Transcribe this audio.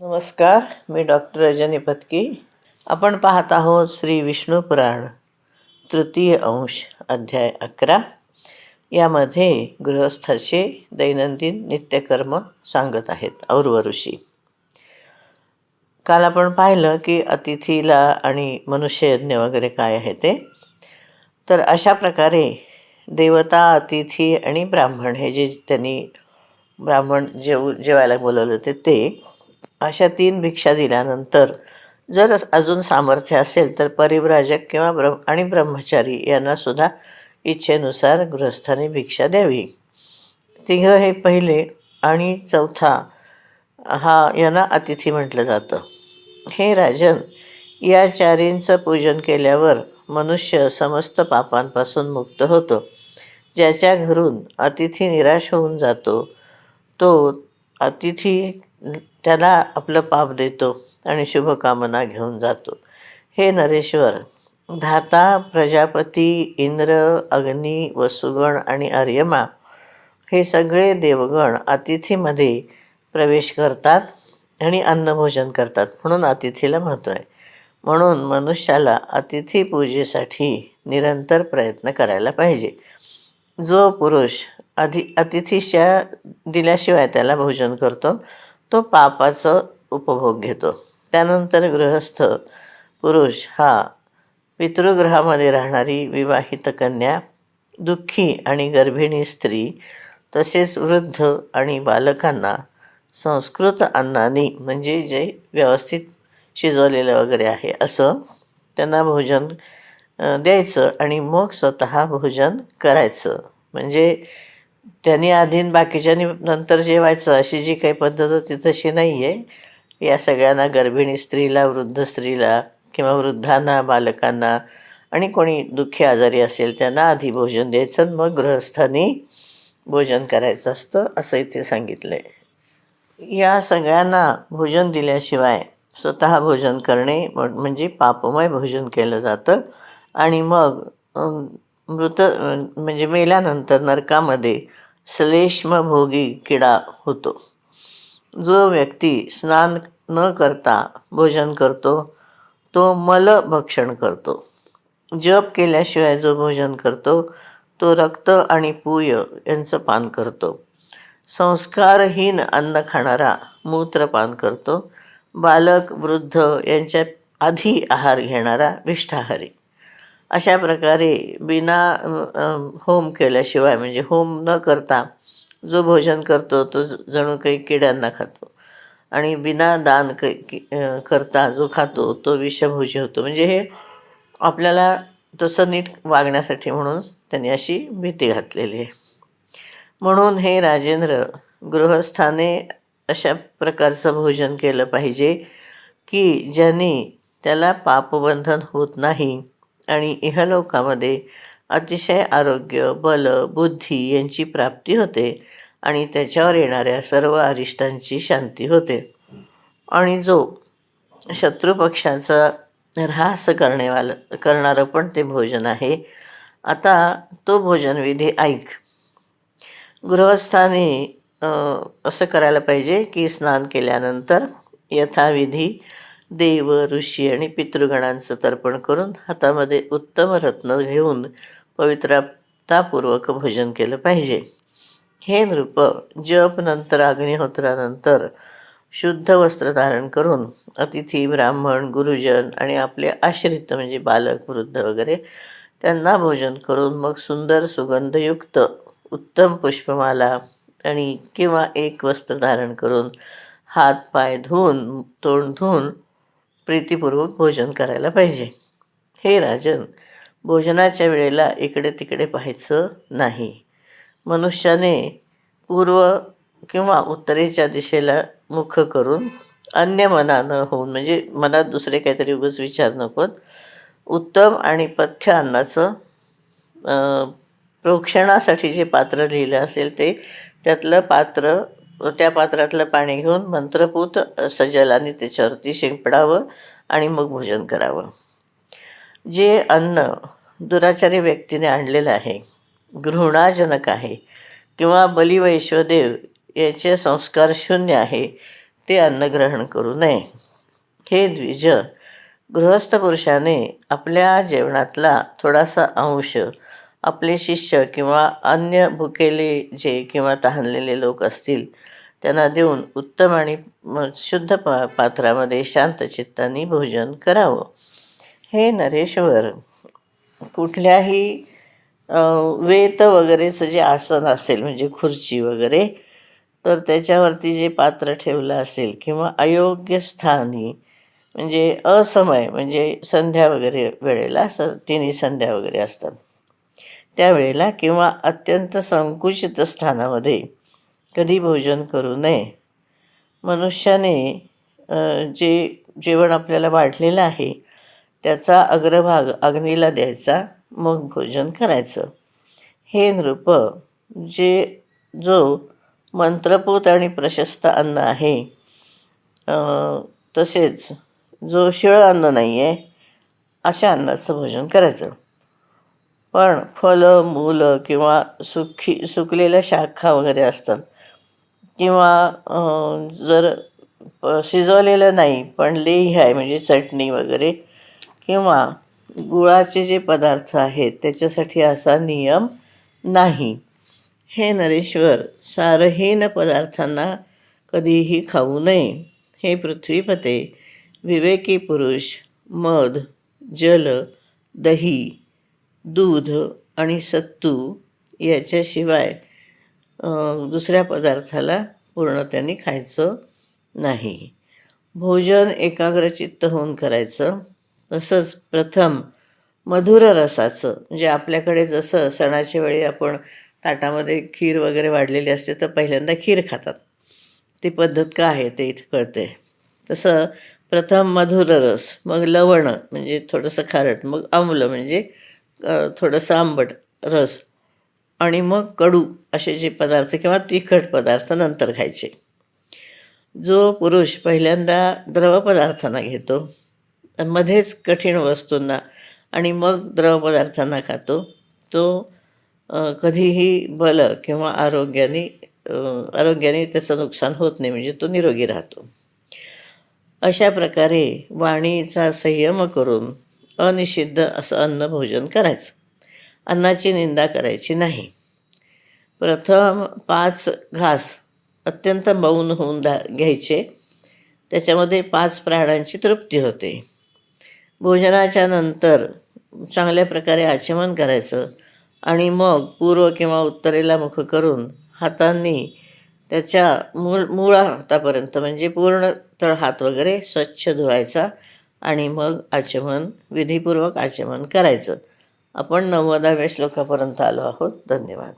नमस्कार मी डॉक्टर रजनी पत्की आपण पाहत आहोत श्री विष्णू पुराण तृतीय अंश अध्याय अकरा. यामध्ये गृहस्थाचे दैनंदिन नित्यकर्म सांगत आहेत और्वऋषी काल आपण पाहिलं की अतिथीला आणि मनुष्ययज्ञ वगैरे काय आहे ते. तर अशा प्रकारे देवता अतिथी आणि ब्राह्मण हे जे त्यांनी ब्राह्मण जेव जेवायला बोलवलं होते ते अशा तीन भिक्षा दिल्यानंतर जर अजून सामर्थ्य असेल तर परिव्राजक किंवा ब्रह्म आणि ब्रह्मचारी यांनासुद्धा इच्छेनुसार गृहस्थांनी भिक्षा द्यावी. तिघं हे पहिले आणि चौथा हा यांना अतिथी म्हटलं जातं. हे राजन या चारींचं पूजन केल्यावर मनुष्य समस्त पापांपासून मुक्त होतो. ज्याच्या घरून अतिथी निराश होऊन जातो तो अतिथी त्याला आपलं पाप देतो आणि शुभकामना घेऊन जातो. हे नरेश्वर धाता प्रजापती इंद्र अग्नी वसुगण आणि आर्यमा हे सगळे देवगण अतिथीमध्ये प्रवेश करतात आणि अन्नभोजन करतात म्हणून अतिथीला महत्त्व आहे. म्हणून मनुष्याला अतिथी पूजेसाठी निरंतर प्रयत्न करायला पाहिजे. जो पुरुष अधि अतिथीच्या दिल्याशिवाय त्याला भोजन करतो तो पापाचं उपभोग घेतो. त्यानंतर गृहस्थ पुरुष हा पितृगृहामध्ये राहणारी विवाहित कन्या दुःखी आणि गर्भिणी स्त्री तसेच वृद्ध आणि बालकांना संस्कृत अन्नाने म्हणजे जे व्यवस्थित शिजवलेलं वगैरे आहे असं त्यांना भोजन द्यायचं आणि मग स्वतः भोजन करायचं. म्हणजे त्यांनी आधी बाकीच्यांनी नंतर जेवायचं अशी जी काही पद्धत होती तशी नाही आहे या सगळ्यांना गर्भिणी स्त्रीला वृद्ध स्त्रीला किंवा वृद्धांना बालकांना आणि कोणी दुःखी आजारी असेल त्यांना आधी भोजन द्यायचं मग गृहस्थांनी भोजन करायचं असतं असं इथे सांगितलं आहे या सगळ्यांना भोजन दिल्याशिवाय स्वतः भोजन करणे म्हणजे पापमय भोजन केलं जातं आणि मग मृत म्हणजे मेल्यानंतर नरकामध्ये श्लेष्मभोगी किडा होतो. जो व्यक्ती स्नान न करता भोजन करतो तो मलभक्षण करतो. जप केल्याशिवाय जो भोजन करतो तो रक्त आणि पूय यांचं पान करतो. संस्कारहीन अन्न खाणारा मूत्रपान करतो. बालक वृद्ध यांच्या आधी आहार घेणारा विष्ठाहारी. अशा प्रकारे बिना होम केल्याशिवाय म्हणजे होम न करता जो भोजन करतो तो ज- जणू काही किड्यांना खातो. आणि बिना दान क करता जो खातो तो विषभोजी होतो. म्हणजे हे आपल्याला तसं नीट वागण्यासाठी म्हणून त्यांनी अशी भीती घातलेली आहे. म्हणून हे राजेंद्र गृहस्थाने अशा प्रकारचं भोजन केलं पाहिजे की ज्याने त्याला पापबंधन होत नाही आणि इहलोकामध्ये अतिशय आरोग्य बल बुद्धी यांची प्राप्ती होते आणि त्याच्यावर येणाऱ्या सर्व अरिष्टांची शांती होते. आणि जो शत्रुपक्षाचा ऱ्हास करणेवाल करणारं पण ते भोजन आहे. आता तो भोजनविधी ऐक. गृहस्थाने असं करायला पाहिजे की स्नान केल्यानंतर यथाविधी देव ऋषी आणि पितृगणांचं तर्पण करून हातामध्ये उत्तम रत्न घेऊन पवित्रतापूर्वक भोजन केलं पाहिजे. हे नृप जप नंतर अग्निहोत्रानंतर शुद्ध वस्त्र धारण करून अतिथी ब्राह्मण गुरुजन आणि आपले आश्रित म्हणजे बालक वृद्ध वगैरे त्यांना भोजन करून मग सुंदर सुगंधयुक्त उत्तम पुष्पमाला आणि किंवा एक वस्त्र धारण करून हात पाय धुवून तोंड धुवून प्रीतीपूर्वक भोजन करायला पाहिजे. हे राजन भोजनाच्या वेळेला इकडे तिकडे पाहायचं नाही. मनुष्याने पूर्व किंवा उत्तरेच्या दिशेला मुख करून अन्य मनानं होऊन म्हणजे मनात दुसरे काहीतरी उगच विचार नकोत उत्तम आणि पथ्य अन्नाचं प्रोक्षणासाठी जे पात्र लिहिलं असेल ते त्यातलं पात्र त्या पात्रातलं पाणी घेऊन मंत्रपूत सजलाने त्याच्यावरती शिंपडावं आणि मग भोजन करावं. जे अन्न दुराचारी व्यक्तीने आणलेलं आहे घृणाजनक आहे किंवा बलिवैश्वदेव याचे संस्कार शून्य आहे ते अन्न ग्रहण करू नये. हे द्विज गृहस्थ पुरुषाने आपल्या जेवणातला थोडासा अंश आपले शिष्य किंवा अन्य भुकेले जे किंवा तहानलेले लोक असतील त्यांना देऊन उत्तम आणि शुद्ध पा पात्रामध्ये शांतचित्ताने भोजन करावं. हे नरेश्वर कुठल्याही वेत वगैरेचं जे आसन असेल म्हणजे खुर्ची वगैरे तर त्याच्यावरती जे पात्र ठेवलं असेल किंवा अयोग्य स्थानी म्हणजे असमय म्हणजे संध्या वगैरे वेळेला स तिन्ही संध्या वगैरे असतात. त्यावेळेला किंवा अत्यंत संकुचित स्थानामध्ये कधी भोजन करू नये. मनुष्याने जे जेवण आपल्याला वाढलेलं आहे त्याचा अग्रभाग अग्नीला द्यायचा मग भोजन करायचं. हे नृप जे जो मंत्रपूत आणि प्रशस्त अन्न आहे तसेच जो शिळं अन्न नाही आहे अशा अन्नाचं भोजन करायचं. पण फलं मुलं किंवा सुखी सुकलेल्या शाखा वगैरे असतात. किंवा जर प- शिजवलेलं नाही पण लेही आहे म्हणजे चटणी वगैरे किंवा गुळाचे जे पदार्थ आहेत त्याच्यासाठी असा नियम नाही. हे नरेश्वर सारहीन पदार्थांना कधीही खाऊ नये. हे पृथ्वीपते विवेकी पुरुष मध जल दही दूध आणि सत्तू याच्याशिवाय दुसऱ्या पदार्थाला पूर्णतेने खायचं नाही. भोजन एकाग्रचित्त होऊन करायचं. तसंच प्रथम मधुर रसाचं म्हणजे आपल्याकडे जसं सणाच्या वेळी आपण ताटामध्ये खीर वगैरे वाढलेली असते तर पहिल्यांदा खीर खातात. ती पद्धत का आहे ते इथं कळते तसं प्रथम मधुर रस मग लवण म्हणजे थोडंसं खारट मग आमलं म्हणजे थोडंसं आंबट रस आणि मग कडू असे जे पदार्थ किंवा तिखट पदार्थ नंतर खायचे. जो पुरुष पहिल्यांदा द्रव पदार्थांना घेतो मध्येच कठीण वस्तूंना आणि मग द्रव पदार्थांना खातो तो कधीही बल किंवा आरोग्याने आरोग्याने त्याचं नुकसान होत नाही म्हणजे तो निरोगी राहतो. अशा प्रकारे वाणीचा संयम करून अनिषिद्ध असं अन्न भोजन करायचं. अन्नाची निंदा करायची नाही. प्रथम पाच घास अत्यंत मौन होऊन दा घ्यायचे. त्याच्यामध्ये पाच प्राणांची तृप्ती होते. भोजनाच्या नंतर चांगल्या प्रकारे आचमन करायचं आणि मग पूर्व किंवा उत्तरेला मुख करून हातांनी त्याच्या मूळ मुळा हातापर्यंत म्हणजे पूर्ण तळ हात वगैरे स्वच्छ धुवायचा. आणि मग आचमन विधीपूर्वक आचमन करायचं. आपण नव्वदाव्या श्लोकापर्यंत आलो आहोत. धन्यवाद.